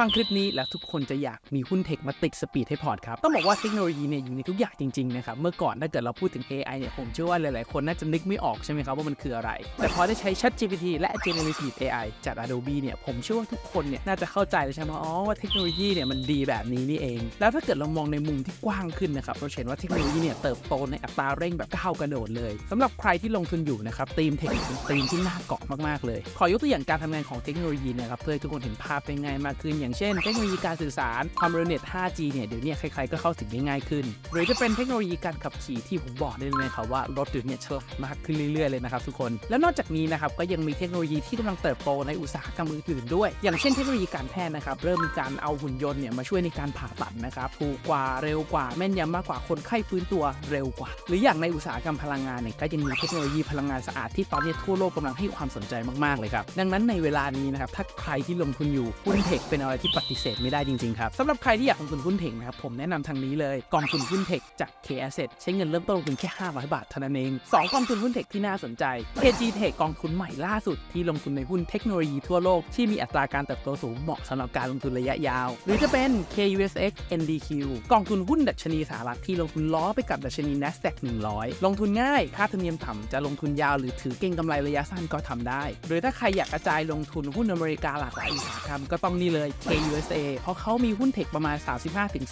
ฟังคลิปนี้แล้วทุกคนจะอยากมีหุ้นเทคมาติดสปีดให้พอร์ตครับ ต้องบอกว่าเทคโนโลยีเนี่ยอยู่ในทุกอย่างจริงๆนะครับ เมื่อก่อนถ้าเกิดเราพูดถึง AI เนี่ยผมเชื่อว่าหลายๆ คนน่าจะนึกไม่ออกใช่ไหมครับว่ามันคืออะไร แต่พอได้ใช้ ChatGPT และ Generative AI จาก Adobe เนี่ยผมเชื่อว่าทุกคนเนี่ยน่าจะเข้าใจเลยใช่ไหมอ๋อว่าเทคโนโลยีเนี่ยมันดีแบบนี้นี่เอง แล้วถ้าเกิดเรามองในมุมที่กว้างขึ้นนะครับเราเห็นว่าเทคโนโลยีเนี่ยเติบโตในอัตราเร่งแบบก้าวกระโดดเลยสำหรับใครที่ลงทุนอยู่นะครับทีมเทคเป็นทีมที่น่าเกาะมากๆเลย ขอยกตัวอย่างการทำงานของเทคโนโลยีนะครับเพื่อให้ทุกคนเห็นภาพเป็นไงมากขึ้นอย่างเช่นเทคโนโลยีการสื่อสารความเร็วเน็ต 5G เนี่ยเดี๋ยวนี้ใครๆก็เข้าถึงได้ง่ายขึ้น หรือจะเป็นเทคโนโลยีการขับขี่ที่ผมบอกได้เลยครับว่ารถเดี๋ยวนี้ฉลาดมากขึ้นเรื่อยๆเลยนะครับทุกคน แล้วนอกจากนี้นะครับก็ยังมีเทคโนโลยีที่กำลังเติบโตในอุตสาหกรรมอื่นๆด้วย อย่างเช่นเทคโนโลยีการแพทย์นะครับเริ่มมีการเอาหุ่นยนต์เนี่ยมาช่วยในการผ่าตัดนะครับถูกกว่าเร็วกว่าแม่นยำมากกว่าคนไข้ฟื้นตัวเร็วกว่า หรืออย่างในอุตสาหกรรมพลังงานเนี่ยก็ยังมีเทคโนโลยีพลังงานสะอาดที่ตอนนี้ทั่วโลกกำลังให้ความสนใจมากๆเลยครับดังนั้นในเวลานี้นะครับถ้าใครที่ลงทุนอยู่หุ้นเทคเป็นอะไรที่ปฏิเสธไม่ได้จริงๆครับสำหรับใครที่อยากลงทุนหุ้นเทคนะครับผมแนะนำทางนี้เลยกองทุนหุ้นเทคจาก K Asset ใช้เงินเริ่มต้นลงทุนแค่ 500 บาทเท่านั้นเองสองกองทุนหุ้นเทคที่น่าสนใจ KG Tech กองทุนใหม่ล่าสุดที่ลงทุนในหุ้นเทคโนโลยีทั่วโลกที่มีอัตราการเติบโตสูงเหมาะสำหรับการลงทุนระยะยาว หรือจะเป็น KUSX NDQ กองทุนหุ้นดัชนีสหรัฐที่ลงทุนล้อไปกับดัชนี NASDAQ 100 ลงทุนง่าย ค่าธรรมเนียมต่ำจะลงทุนยาวหรือถือเก็งกำไรระยะสั้นก็ทำได้ หรือถ้าใครอยากกระจายลงทุนหุ้นอเมริกาหลากหลายอุตสาหกรรมก็ต้องนี่เลย KUSA เพราะเขามีหุ้นเทคประมาณ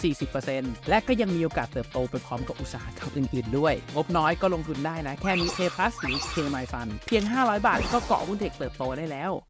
35-40%และก็ยังมีโอกาสเติบโตไปพร้อมกับอุตสาหกรรมอื่นๆด้วย งบน้อยก็ลงทุนได้นะ แค่มี K Plus หรือ K My Fund เพียง 500 บาทก็เกาะหุ้นเทคเติบโตได้แล้ว